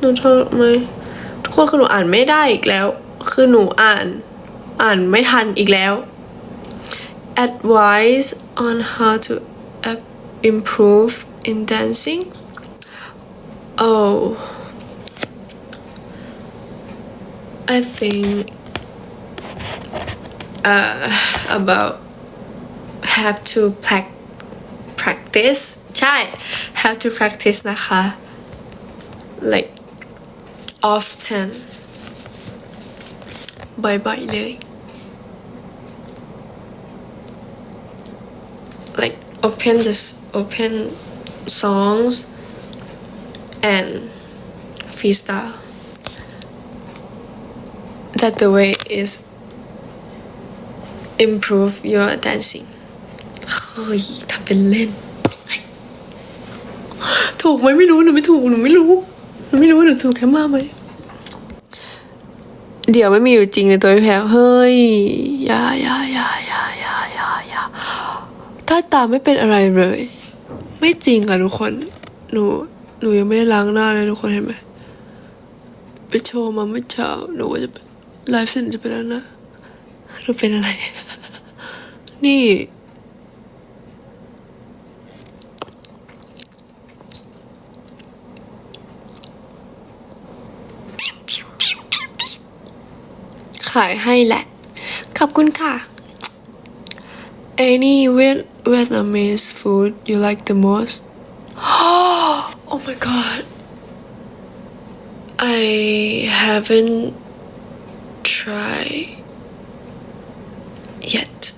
หนูทำไมทุกคนคือหนูอ่านไม่ได้อีกแล้ว คือหนูอ่านอ่านไม่ทันอีกแล้ว advice on how to improve in dancing oh I think uh, about have to practice ใช่ have to practice นะคะ like often บ่อยๆเลย like open this open songs and freestyle that the way is improve your dancing เฮ้ยทำเป็นเล่น ถูกไหมไม่รู้หนูไม่ถูกหนูไม่รู้ หนูไม่รู้ว่าหนูถูกแค่มาไหม เดี๋ยวไม่มีอยู่จริงในตัวพี่แพรวเฮ้ยอย่าอย่าอย่าอย่าอย่าอย่าอย่าใต้ตาไม่เป็นอะไรเลย ไม่จริงค่ะทุกคน หนู หนูยังไม่ได้ล้างหน้าเลยทุกคนเห็นไหม ไปโชว์มาเมื่อเช้า หนูว่าจะเป็นไลฟ์เสร็จจะเป็นแล้วนะหนูเป็นอะไร นี่ ขายให้แหละ ขอบคุณค่ะ Any Viet- Vietnamese food you like the most? Oh my god. I haven't tried yet.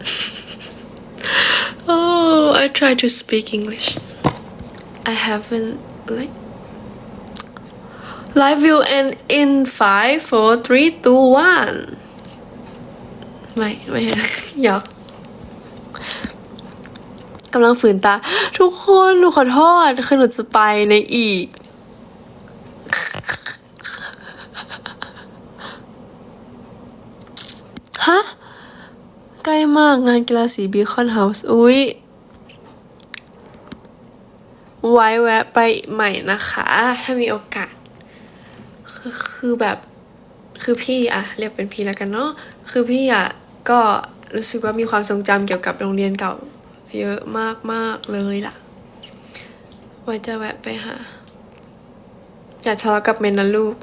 oh, I try to speak English. I haven't like Live will end in five, four, three, two, one. ไม่ ไม่อยากกำลังฝืนตา ทุกคนหนูขอโทษ คือหนูจะไปในอีก ฮะ ใกล้มากงานกีฬาสีบีคอนเฮาส์อุ้ยไว้แวะไปใหม่นะคะ ถ้ามีโอกาส คือแบบคือพี่อะเรียกเป็นพี่แล้วกันเนาะคือพี่อะก็รู้สึกว่ามีความทรงจำเกี่ยวกับโรงเรียนเก่า เยอะมากมากๆเลยล่ะไว้จะแวะไปหาอย่าทะเลาะกับเมนนะลูก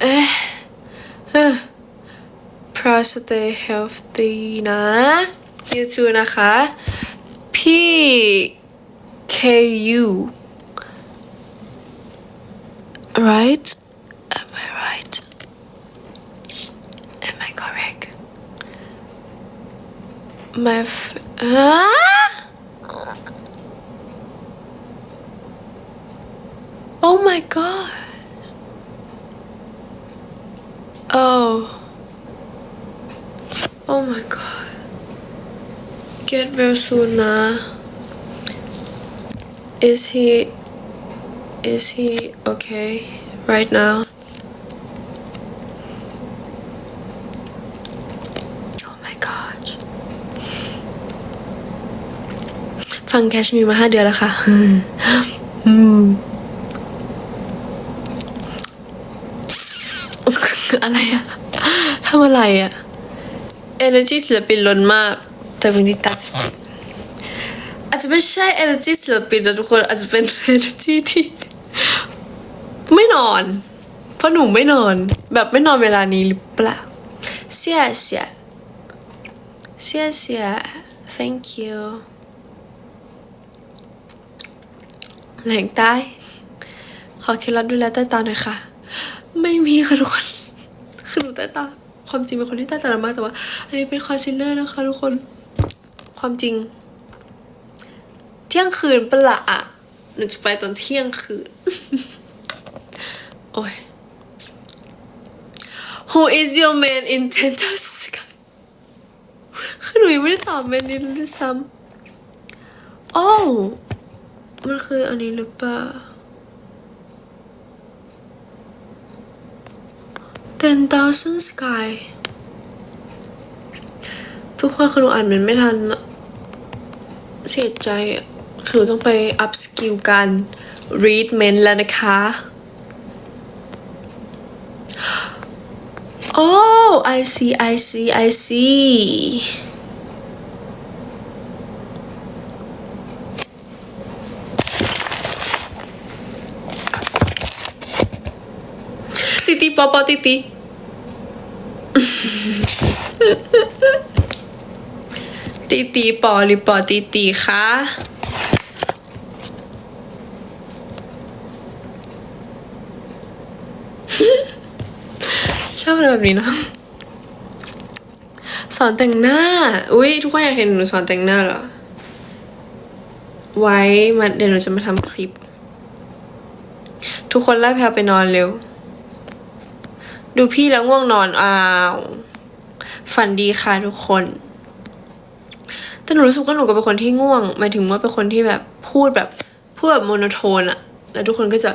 เอ๊ะเฮ้อ pro stay healthy นะ you too นะคะพี่ KU right? Am I right? Am I correct? My f- ah? Oh my god. Oh. Oh my god. Get well soon. Is he is he okay right now? Oh my gosh ฟังแคชมีมาห้าเดือนแล้วค่ะ อืม อะไรอะทำอะไรอะ energy ศิลปินล้นมาก แต่วันนี้ตาจะปิดอาจจะไม่ใช่ energy ศิลปินแต่ทุกคนอาจจะเป็น energy ที่ นอนเพราะหนูไม่นอน แบบไม่นอนเวลานี้หรือเปล่าเสียเสียเสียเสีย thank you แหลงใต้ ขอเคล็ดลับดูแลใต้ตาหน่อยค่ะ ไม่มีค่ะทุกคนคือหนูใต้ตา ความจริงเป็นคนที่ใต้ตาละมากแต่ว่า อันนี้เป็นคอนซีลเลอร์นะคะทุกคน ความจริง เที่ยงคืนเปล่าหนูจะไปตอนเที่ยงคืน Who is your man in ten thousand sky คือหนูยังไม่ได้ตอบแมนนี้เลยด้วยซ้ำโอ้มันคืออันนี้หรือเปล่า ten thousand sky ทุกคนคือหนูอ่านมันไม่ทันเสียใจคือต้องไป up skill การ read men แล้วนะคะ Oh I see I see I see ติติปอปอติติ ติติปอหรือปอติติคะชอบอะไรแบบนี้เนอะ อนแต่งหน้า อุ้ยทุกคนอยากเห็นหนูสอนแต่งหน้าเหรอ ไว้มาเดี๋ยวหนูจะมาทำคลิป ทุกคนไล่แพลวไปนอนเร็ว ดูพี่แล้วง่วงนอน อ้าว ฝันดีค่ะทุกคน แต่หนูรู้สึกว่าหนูก็เป็นคนที่ง่วง หมายถึงว่าเป็นคนที่แบบพูดแบบพูดแบบโมโนโทนอะแล้วทุกคนก็จะ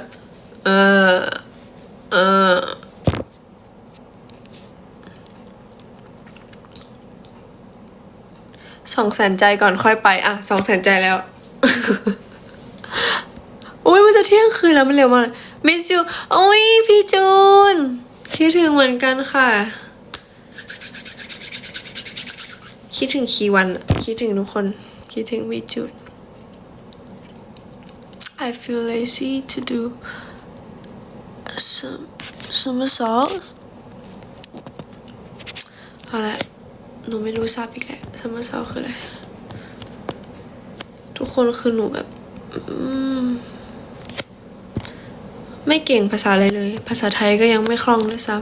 เออเออ สองแสนใจก่อนค่อยไป อะสองแสนใจแล้ว อุ้ยมันจะเที่ยงคืนแล้วมันเร็วมากเลยมิสยูโอ้ยพี่จูน คิดถึงเหมือนกันค่ะ คิดถึงคีวัน คิดถึงทุกคน คิดถึงพี่จูน I feel lazy to do some somersaults อาละ หนูไม่รู้ทราบอีกแล้วซัมเมอร์ซอคืออะไร ทุกคนคือหนูแบบไม่เก่งภาษาอะไรเลย ภาษาไทยก็ยังไม่คล่องด้วยซ้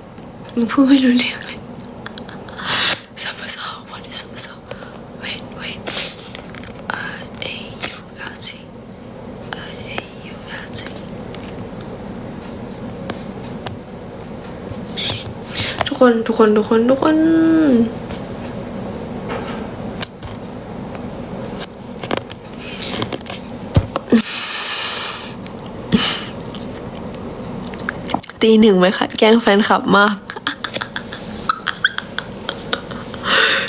ำหนูพูดไม่รู้เรื่องเลยซัมเมอร์ซอ what is ซัมเมอร์ซอ wait wait R A U L T R A U L T ทุกคนทุกคนทุกคนทุกคน ตีหนึ่งไหมคะ แกล้งแฟนคลับมาก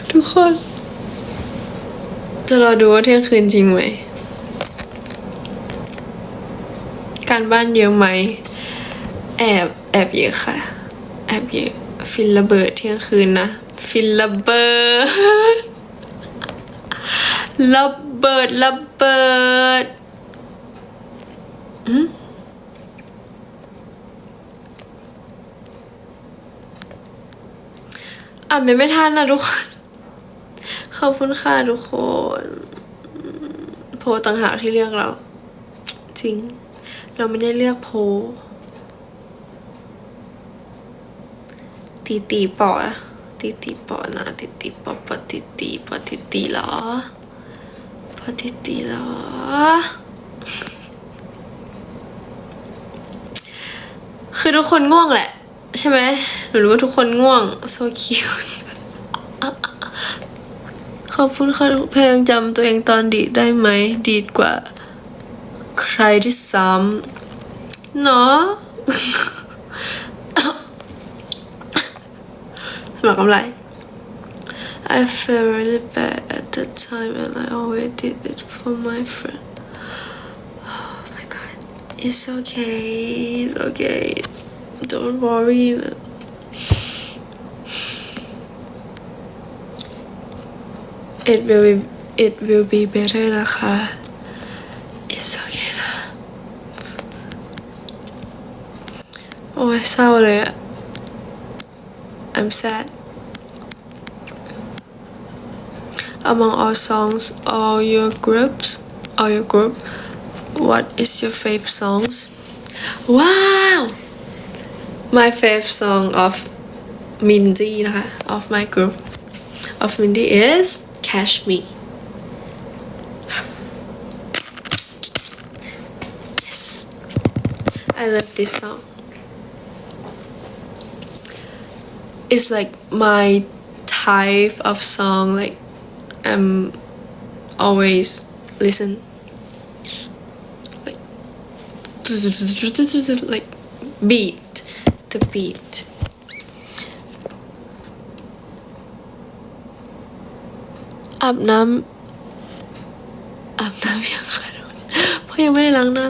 ทุกคน จะรอดูว่าเที่ยงคืนจริงไหม การบ้านเยอะไหม แอบแอบเยอะค่ะ แอบเยอะ ฟินระเบิดเที่ยงคืนนะ ฟินระเบิดระเบิดระเบิดอ่ อานไม่ไม่ทันนะทุกคน ขอบคุณค่ะทุกคน โพลต่างหากที่เลือกเรา จริง เราไม่ได้เลือกโพลตีตีปอตีตีปอนะตีตีปอปอตีตีปอตีตีเหรอปอตีตีเหรอคือทุกคนง่วงแหละ ใช่ไหมหนูรู้ว่าทุกคนง่วง so cute ขอบคุณค่ะเพลงจำตัวเองตอนดีดได้ไหม ดีดกว่า ใครที่ซ้ำเนาะสมัครกำไร I felt really bad at the time and I always did it for my friend Oh my god It's okay It's okay Don't worry It will be It will be better นะคะ It's okay นะ โอ้ยเศร้าเลยอะ I'm sad Among all songs all your groups all your group what is your favorite songs wow my favorite song of Mindy นะคะ of my group of Mindy is Catch Me yes I love this song it's like my type of song like I'm always listen like like beat The beat อาบน้ำอาบน้ำยังค่ะเพราะยังไม่ได้ล้างหน้า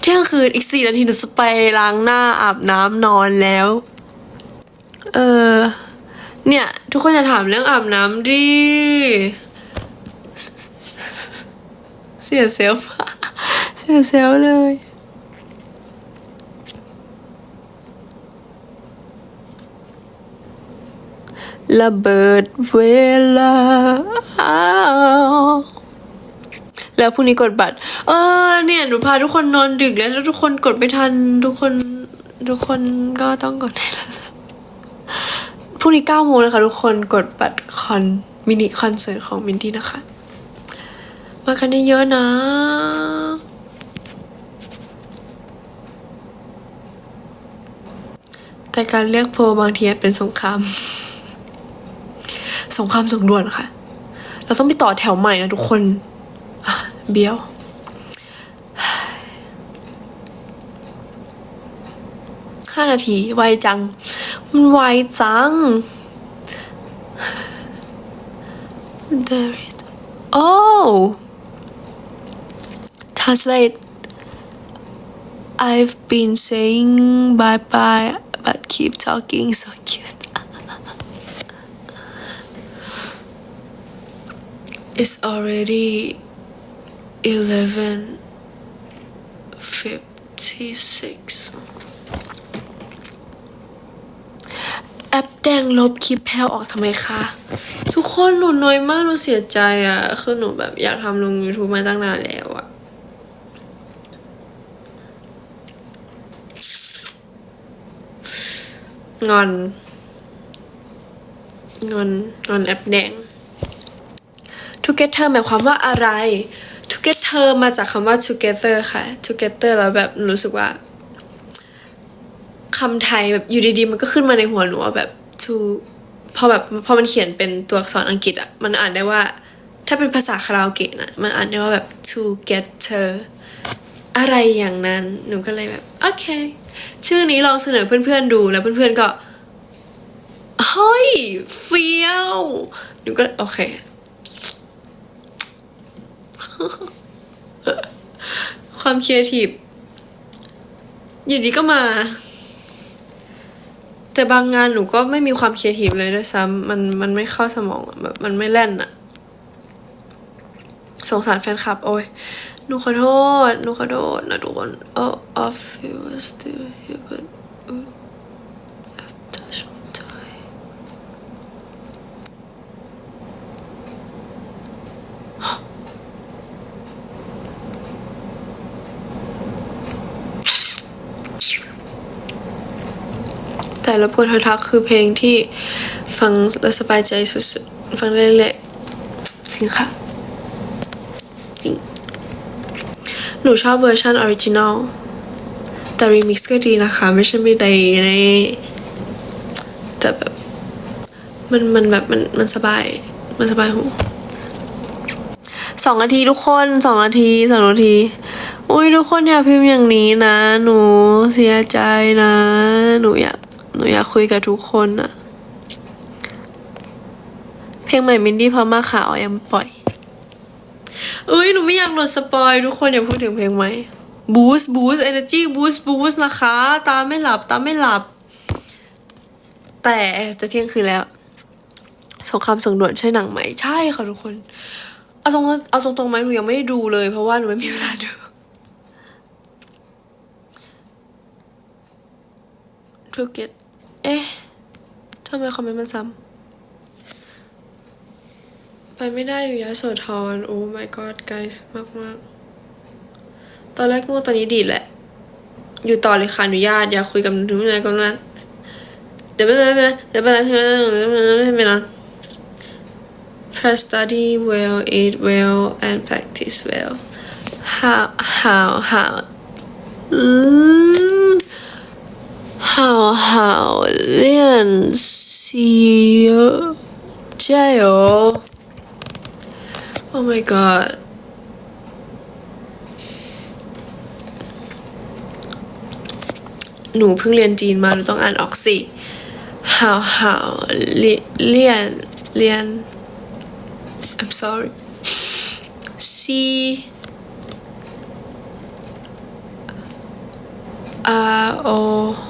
เที่ยงคืนอีกสี่นาทีหนูจะไปล้างหน้าอาบน้ำนอนแล้ว เออเนี่ย ทุกคนจะถามเรื่องอาบน้ำดิ เสียเซลฟ์เสียเซลฟ์เลย ระเบิดเวลา แล้วพรุ่งนี้กดบัตร เออ เนี่ย หนูพาทุกคนนอนดึกแล้วถ้าทุกคนกดไม่ทัน ทุกคน ทุกคนก็ต้องกดให้ทันพรุ่งนี้เก้าโมงนะคะ ทุกคนกดบัตรคอนมินิคอนเสิร์ตของมินที่นะคะ มากันเยอะนะแต่การเลือกโพลบางทีเป็นสงคราม สงครามส่งด่วนค่ะ เราต้องไปต่อแถวใหม่นะทุกคนเบี้ยวห้านาที ไวจัง มันไวจัง There it Oh Translate I've been saying bye bye but keep talking so cute It's already 11:56 แอปแดงลบคลิปแพลวออกทำไมคะ ทุกคนหนูน้อยมากหนูเสียใจอะ่ะ คือหนูแบบอยากทำลง YouTube มาตั้งนานแล้วอะ่ะงอน งอน งอนแอปแดง together หมายความว่าอะไร together มาจากคำว่า together ค่ะ together แล้วแบบรู้สึกว่าคำไทยแบบอยู่ดีๆ มันก็ขึ้นมาในหัวหนูว่าแบบ to พอแบบพอมันเขียนเป็นตัวอักษรอังกฤษอะมันอ่านได้ว่า ถ้าเป็นภาษาคาราโอเกะนะมันอ่านได้ว่าแบบ together อะไรอย่างนั้นหนูก็เลยแบบโอเค ชื่อนี้ลองเสนอเพื่อนๆดูแล้วเพื่อนๆก็เฮ้ยเฟี้ยวหนูก็โอเค ความครีเอทีฟอยู่ดีก็มา แต่บางงานหนูก็ไม่มีความครีเอทีฟเลยด้วยซ้ำมันมันไม่เข้าสมองแบบมันไม่แล่นอะสงสารแฟนคลับ โอ้ยหนูขอโทษ หนูขอโทษนะทุกคน Oh off you were still here but uh, I've touched my tie แต่ละพลททักคือเพลงที่ฟังแล้วสบายใจสุดๆ ฟังได้เรื่อยจริงค่ะจริงหนูชอบเวอร์ชันออริจินอลแต่รีมิกซ์ก็ดีนะคะ ไม่ใช่ไม่ไดีในแต่แบบ มันมันแบบมันมันสบาย มันสบายหูสองนาทีทุกคนสองนาทีสองนาทีอุ้ยทุกคนอย่าพิมพ์อย่างนี้นะ หนูเสียใจนะ หนูอยาก หนูอยากคุยกับทุกคนอะเพลงใหม่มินดี้พอมากค่ะอ๋อยังไม่ปล่อยเอ้ยหนูไม่อยากหลุดสปอยทุกคนอย่าพูดถึงเพลงใหม่บูสต์บูสต์เอเนจีบูสต์บูสต์นะคะ ตาไม่หลับตาไม่หลับ แต่จะเที่ยงคืนแล้วสงครามส่งด่วนใช่หนังไหมใช่ค่ะทุกคน เอาตรงเอาตรงๆไหมหนูยังไม่ได้ดูเลย เพราะว่าหนูไม่มีเวลาดูภูเก็ต เอ๊ะทำไมคอมเมนต์มันซ้ำไปไม่ได้อยู่ยะโสธรโอ้ my god guys มากมากตอนแรกง่วงตอนนี้ดีแหละ อยู่ต่อเลยค่ะอนุญาตอย่าคุยกับหนูไม่ได้ก็นั้นเดี๋ยวไม่ได้ไม่ได้เดี๋ยวไม่ได้ไม่ได้ไม่ได้ Press study well, eat well, and practice well. How, how, how? Mm, 好好练习哟，加油！Oh my god！หนูเพิ่งเรียนจีนมา หนูต้องอ่านออกสิ好好เรียนเรียน I'm sorry ซี O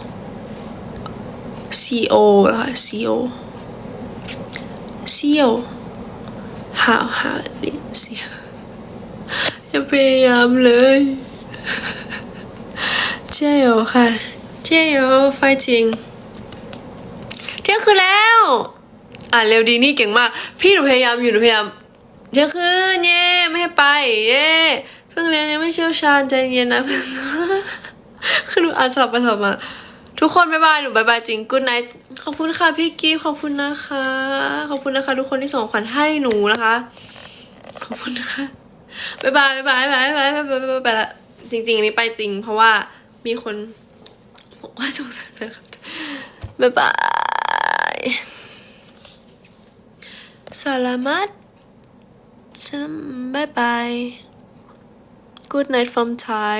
เหรอคะ C O เซียวหาวหาวเรียนเซียวอย่าพยายามเลยเจียวค่ะเจียวไฟจริงเที่ยงคืนแล้ว อ่านเร็วดีนี่เก่งมาก พี่หนูพยายามอยู่หนูพยายามเที่ยงคืนเย่ไม่ให้ไปเย่เพิ่งเรียนยังไม่เชี่ยวชาญใจเย็นนะคือหนูอ่านสลับไปสลับมา ทุกคนบ๊ายบายหนูบ๊ายบายจริงกุ๊ดไนท์ขอบคุณค่ะพี่กิฟขอบคุณนะคะ ขอบคุณนะคะ ทุกคนที่ส่งขวัญให้หนูนะคะ ขอบคุณนะคะบ๊ายบายบ๊ายบายบ๊ายบายบ๊ายบายบ๊ายบายไปละจริงๆอันนี้ไปจริง เพราะว่ามีคนบอกว่าสงสารแฟนคลับบ๊ายบายสลามัดฉันบ๊ายบาย Good night from Thai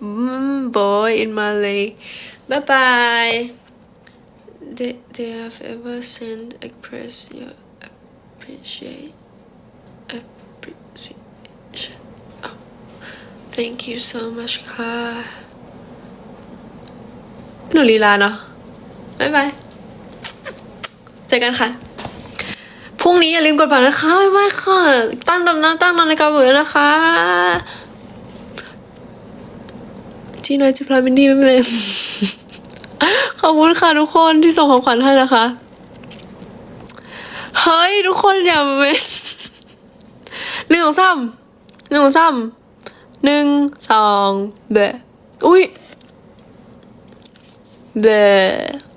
boy in Malay bye bye they, they have ever sent express your appreciate appreciation oh, thank you so much ค่ะหนูลีลาเนาะบ๊ายบายเจอกันค่ะพรุ่งนี้อย่าลืมกดบัตรนะคะบ๊ายบายค่ะ ตั้งนาตั้งนาฬิกาปลุแล้วนะคะ จีนายจะพลายมินดี้ไม่เป็นขอบคุณค่ะทุกคนที่ส่งของขวัญให้นะคะ เฮ้ย ทุกคนอย่าเป็นหนึ่งสองสามหนึ่งสองสามหนึ่งสองเบะอุ้ยเบะ